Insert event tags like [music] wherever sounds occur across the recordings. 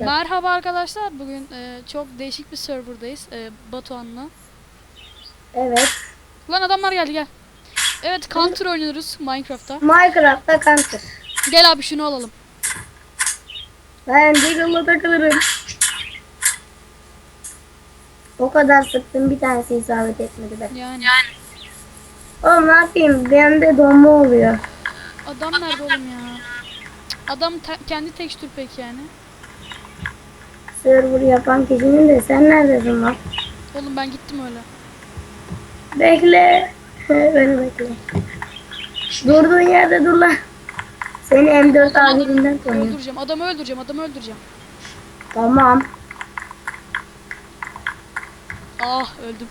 Merhaba arkadaşlar. Bugün e, çok değişik bir serverdayız. E, Batuhan'la. Evet. Lan adamlar geldi gel. Evet Counter oynuyoruz Minecraft'ta. Minecraft'ta kanka. Gel abi şunu alalım. Ben Deagle'la takılırım. O kadar sıktım bir tanesi isabet etmedi be. Yani. Oğlum ne yapayım? Bende donma oluyor. Adam nerede oğlum ya? Adam te- kendi tekstür pek yani. Server yapan kişinin de sen neredesin lan? Oğlum ben gittim öyle. Bekle. Beni bekle. Durduğun yerde dur lan. Seni M4 abirinden tanıyorum. Öldüreceğim. Adamı öldüreceğim. Adamı öldüreceğim. Tamam. Ah öldüm.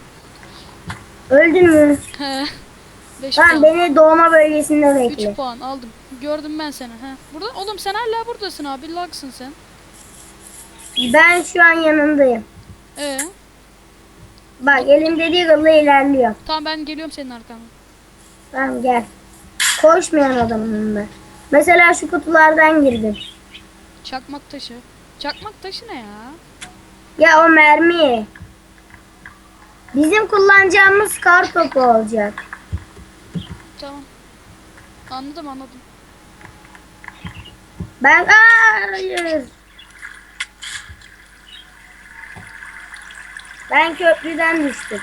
Öldün mü? He. 5 Tamam puan. beni doğma bölgesinde 3 bekle. puan aldım. Gördüm ben seni. He. Burada oğlum sen hala buradasın abi. Lagsın sen. Ben şu an yanındayım. Ee, Bak elimde Deagle'la ilerliyor. tamam ben geliyorum senin arkandan. Tamam gel. Koşmayan adamım ben. Mesela şu kutulardan girdim. Çakmak taşı. Çakmak taşı ne ya? Ya o mermi. Bizim kullanacağımız kar topu olacak. Tamam. Anladım anladım. Ben Aa, hayır. Ben köprüden düştüm.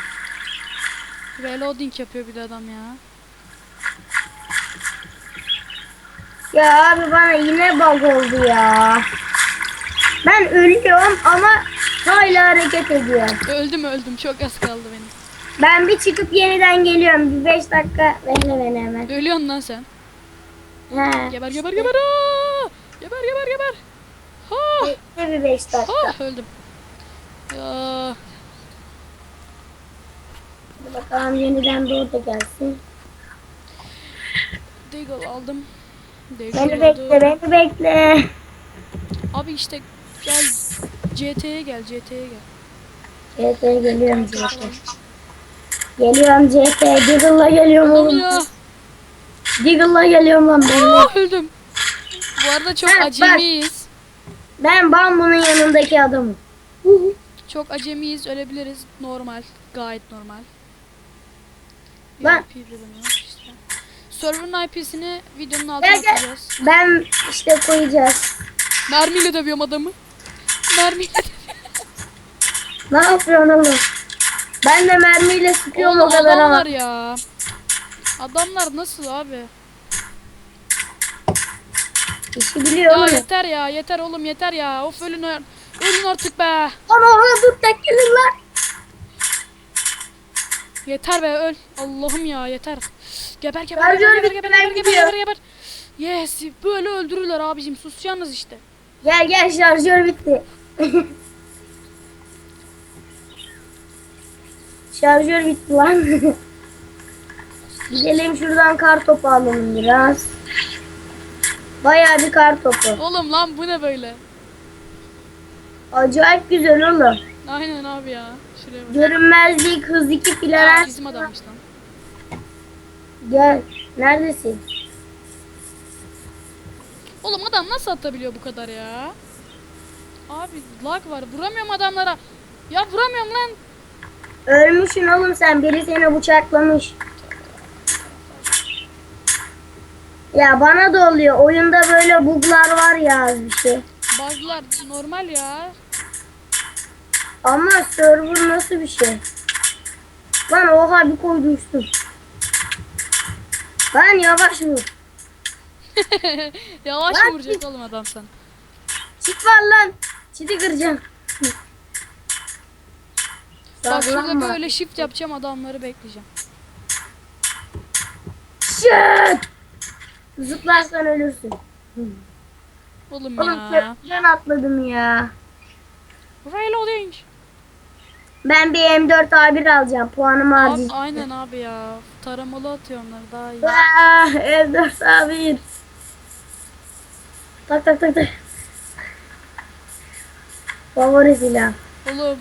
Reloading yapıyor bir de adam ya. Ya abi bana yine bug oldu ya. Ben ölüyorum ama hala hareket ediyorum. Öldüm öldüm çok az kaldı benim. Ben bir çıkıp yeniden geliyorum. Bir 5 dakika bekle beni hemen. Ölüyorsun lan sen. He. Geber geber geber. Aa! Geber geber geber. Ha! Bekle bir 5 dakika. Ha! Öldüm. Ya. Bakalım yeniden doğu da gelsin. Deagle aldım. Deagle Beni aldım. bekle, beni bekle. Abi işte gel CT'ye gel CT'ye gel. CT geliyorum CT. Geliyorum CT. Diggle'la geliyorum oğlum. oluyor? Diggle'la geliyorum lan ben. Aa, öldüm. Bu arada çok Ha, bak. acemiyiz. Ben Bambu'nun yanındaki adamım. Çok acemiyiz ölebiliriz. Normal. Gayet normal. İşte. Server'ın IP'sini videonun altına Gel gel. atacağız. Ben işte koyacağız. Mermiyle dövüyorum adamı. Mermiyle [laughs] Ne yapıyorsun oğlum? Ben de mermiyle sıkıyorum Oğlum o kadar ama. adamlar ya. Adamlar nasıl abi? İşi biliyor Ya yeter ya yeter oğlum yeter ya. Of ölün ölün artık be. Ana ona dur tekledim lan. Yeter be öl. Allah'ım ya yeter. Geber geber geber geber geber geber geber geber geber. Yes böyle öldürürler abicim susacaksınız işte. Gel gel şarjör bitti. [laughs] şarjör bitti lan. [laughs] Gidelim şuradan kar topu alalım biraz. Bayağı bir kar topu. Oğlum lan bu ne böyle? Acayip güzel oğlum. Aynen abi ya. Şuraya bak. Görünmezlik, hız 2 Aa, bizim adammış lan. Gel. Neredesin? Oğlum adam nasıl atabiliyor bu kadar ya? Abi lag var. Vuramıyorum adamlara. Ya vuramıyorum lan. Ölmüşsün oğlum sen. Biri seni bıçaklamış. Ya bana da oluyor. Oyunda böyle buglar var ya az bir şey. Bug'lar normal ya. Ama server nasıl bir şey? Lan oha bir koydu üstüm. Lan yavaş vur. [laughs] Yavaş Lan vuracak oğlum adam sen. Çit var lan. Çiti kıracağım. Bak şurada böyle shift yapacağım adamları bekleyeceğim. Şut! Zıplarsan ölürsün. Oğlum Oğlum ya. köprüden atladım ya. Reloading. Ben bir M4 A1 alacağım. Puanımı Abi, harcayacağım. aynen abi ya. Taramalı atıyor onları daha iyi. Ah, M4 A1. Tak tak tak tak. Favori silah. Oğlum.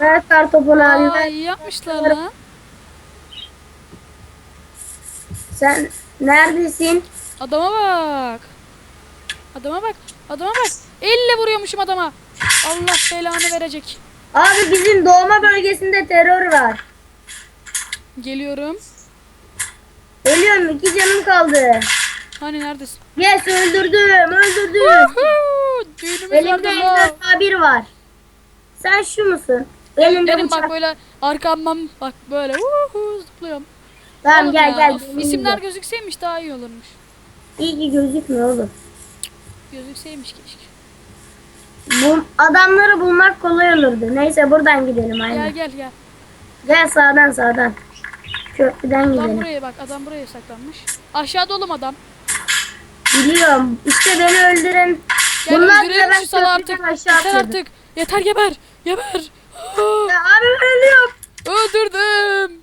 Ver kar topunu abi. Aa, iyi yapmışlar lan. Sen neredesin? Adama bak. Adama bak. Adama bak. Elle vuruyormuşum adama. Allah belanı verecek. Abi bizim doğma bölgesinde terör var. Geliyorum. Ölüyorum iki canım kaldı. Hani neredesin? Yes öldürdüm öldürdüm. Düğünümüz Elimde lan. tabir var. Sen şu musun? Elimde Benim bıçak. bak böyle arkamdan bak böyle zıplıyorum. Tamam Oğlum gel ya, gel. of, benim isimler de. gözükseymiş daha iyi olurmuş. İyi ki gözükmüyor oğlum. Gözükseymiş keşke. Bu adamları bulmak kolay olurdu. Neyse buradan gidelim Gel aynen. gel gel. Gel sağdan sağdan. Köprüden Adam gidelim. buraya bak adam buraya saklanmış. Aşağıda oğlum adam. Biliyorum. İşte beni öldüren. Gel Bunlar öldürelim ben şu salağı artık. köprüden aşağı Yeter atladım. artık. Yeter geber. Geber. [gasps] Ya abi ölüyorum. Öldürdüm.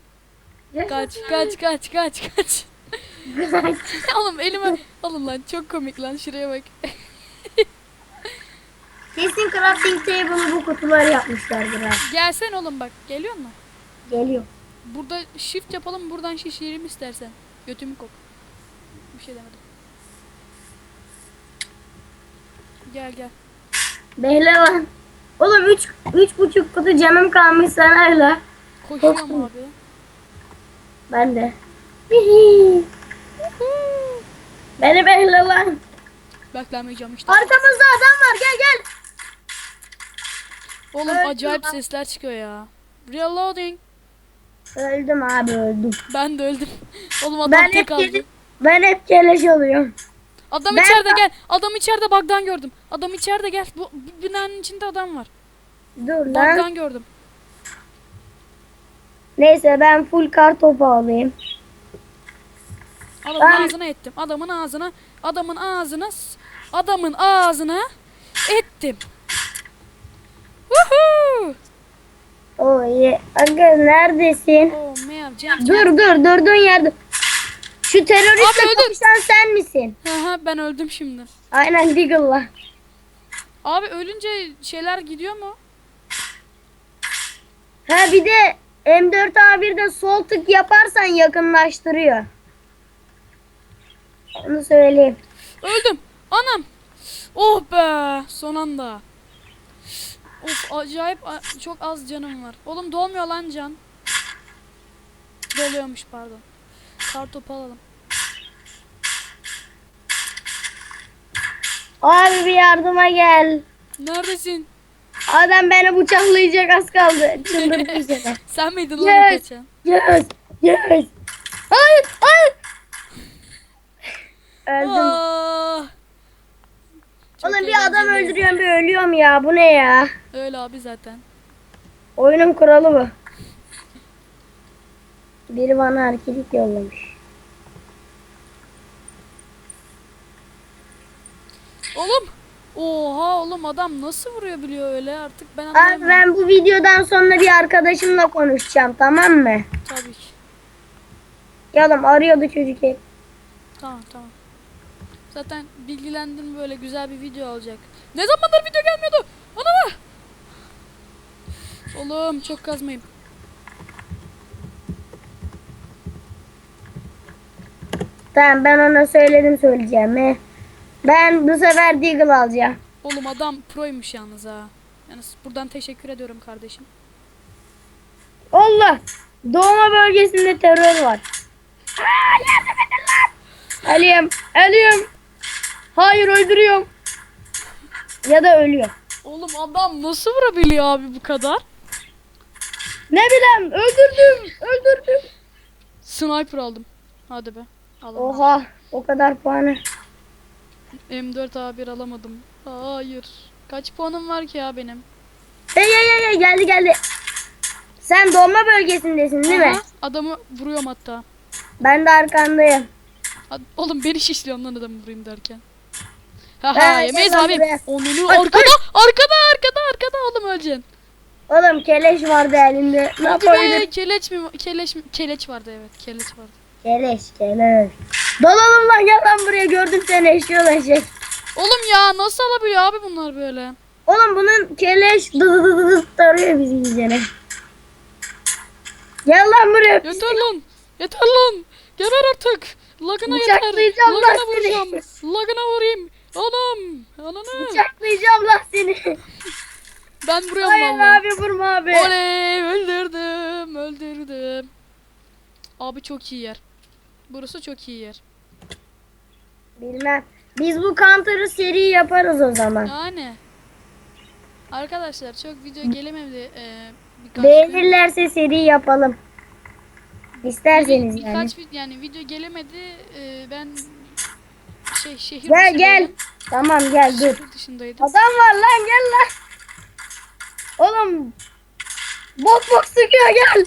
Kaç kaç kaç kaç kaç. Kaç. [laughs] Oğlum elime alın lan çok komik lan şuraya bak. Kesin crafting table'ı bu kutuları yapmışlardır ha. Gelsen oğlum bak geliyor mu? Geliyor. Burada shift yapalım buradan şişirelim istersen. Götümü kok. Bir şey demedim. Gel gel. Behlevan. Oğlum üç, üç buçuk kutu canım kalmış sanayla. Koşuyorum abi. Ben de. Hihi. Beni behle lan. Beklemeyeceğim işte. Arkamızda adam var gel gel. Oğlum Öldüm acayip lan. sesler çıkıyor ya. Reloading. Öldüm abi öldüm. Ben de öldüm. [laughs] Oğlum adam Ben tek kele- ben hep keleş oluyorum. Adam Ben- içeride gel. Adam içeride bug'dan gördüm. Adam içeride gel. Bu binanın içinde adam var. Dur lan. Bug'dan gördüm. Neyse ben full kar topu alayım. Adamın Ben- ağzına ettim. Adamın ağzına, adamın ağzına, adamın ağzına ettim. Woohoo! Oy, aga neredesin? Oh man, Cenk. Dur dur durduğun yerde. Şu teröristle Abi öldüm. kapışan sen misin? Hı hı, ben öldüm şimdi. Aynen Deagle'la. Abi ölünce şeyler gidiyor mu? Ha bir de M4A1'de sol tık yaparsan yakınlaştırıyor. Onu söyleyeyim. Öldüm. Anam. Oh be. Son anda. Of acayip çok az canım var. Oğlum dolmuyor lan can. Doluyormuş pardon. Kartopu alalım. Abi bir yardıma gel. Neredesin? Adam beni bıçaklayacak az kaldı. [laughs] Sen miydin lan Yes. o kaçan? Yes. Yes. Hayır. Hayır. Öldüm. Ah. Çok Oğlum bir adam eğlenceli. öldürüyorum bir ölüyorum ya. Bu ne ya? Öyle abi zaten. Oyunun kuralı bu. Biri bana hareket yollamış. Oğlum. Oha oğlum adam nasıl vuruyor biliyor öyle artık ben Abi anlayamıyorum. ben bu videodan sonra bir arkadaşımla konuşacağım tamam mı? Tabii ki. Ya oğlum arıyordu çocuk hep. Tamam tamam. Zaten bilgilendim böyle güzel bir video olacak. Ne zamandır video gelmiyordu? Ana! Oğlum çok kazmayayım. Tamam ben ona söyledim söyleyeceğimi. Ben bu sefer Deagle alacağım. Oğlum adam proymuş yalnız ha. Yani buradan teşekkür ediyorum kardeşim. Allah! Doğma bölgesinde terör var. Aa! Ölüyorum, ölüyorum. Hayır öldürüyorum. Ya da ölüyor. Oğlum adam nasıl vurabiliyor abi bu kadar? Ne bileyim öldürdüm, öldürdüm. Sniper aldım. Hadi be. Alamadım. Oha o kadar puanı. M4 A1 alamadım. Hayır. Kaç puanım var ki ya benim? Hey hey hey, hey geldi geldi. Sen doğma bölgesindesin değil mi? Aha, Adamı vuruyorum hatta. Ben de arkandayım. Hadi, oğlum beni şişliyorsun lan adamı vurayım derken. Ha Ha, ha yemeyiz abi. buraya. Onunu Ay, arkada arkada arkada arkada oğlum öleceksin. Oğlum keleş vardı elinde. Ne Hadi be keleç mi keleç mi keleç vardı evet keleç vardı. Keleş keleş. Dalalım lan gel lan buraya gördüm seni eşyol eşek. Oğlum ya nasıl alabiliyor abi bunlar böyle? Oğlum bunun keleş dı tarıyor bizi yiyeceğine. Gel lan buraya. Yeter lan. Yeter lan. Geber artık. Lagına yeter. Bıçaklayacağım lan Lagına seni. vuracağım. Lagına vurayım. Anam. Ananı. Bıçaklayacağım lan seni. Ben vuruyorum Hayır valla. abi vurma abi. Oley öldürdüm öldürdüm. Abi çok iyi yer. Burası çok iyi yer. Bilmem. Biz bu counter'ı seri yaparız o zaman. Yani. Arkadaşlar çok video gelemedi. Ee, birkaç gün. Beğenirlerse seri yapalım. İsterseniz Bir- yani. birkaç vid- yani video gelemedi. Ee, ben şey şehir Gel dışındaydım. gel. Tamam gel dur. Şehir dışındaydım. Adam var lan gel lan. Oğlum. Bok bok sıkıyor gel.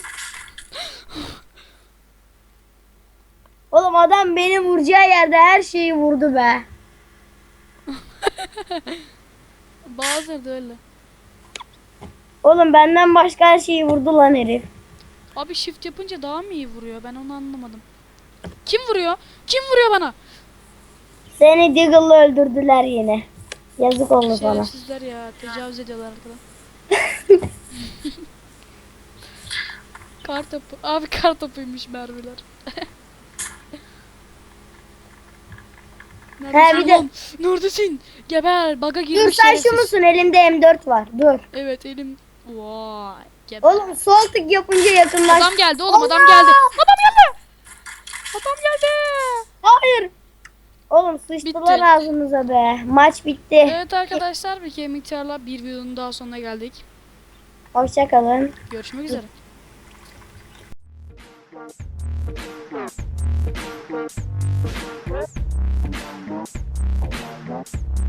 Oğlum adam beni vuracağı yerde her şeyi vurdu be. [laughs] Bazıları da öyle. Oğlum benden başka her şeyi vurdu lan herif. Abi shift yapınca daha mı iyi vuruyor? Ben onu anlamadım. Kim vuruyor? Kim vuruyor bana? Seni Deagle'la öldürdüler yine. Yazık oldu sana. Şerefsizler ya. Tecavüz ediyorlar arkadan. [laughs] kar topu. Abi kar topuymuş mermiler. Neredesin bir de-? Neredesin? Geber. Baga girmiş Dur sen şerefsiz. şu musun? Elimde M4 var. Dur. Evet elim. Vay. Geber. Oğlum sol tık yapınca yakınlaş. Adam geldi oğlum Allah! adam geldi. Adam geldi. Adam geldi. Hayır. Oğlum sıçtılar bitti. ağzınıza be. Maç bitti. Evet arkadaşlar bir Gaming Charla bir videonun daha sonuna geldik. Hoşçakalın. Görüşmek üzere. Thank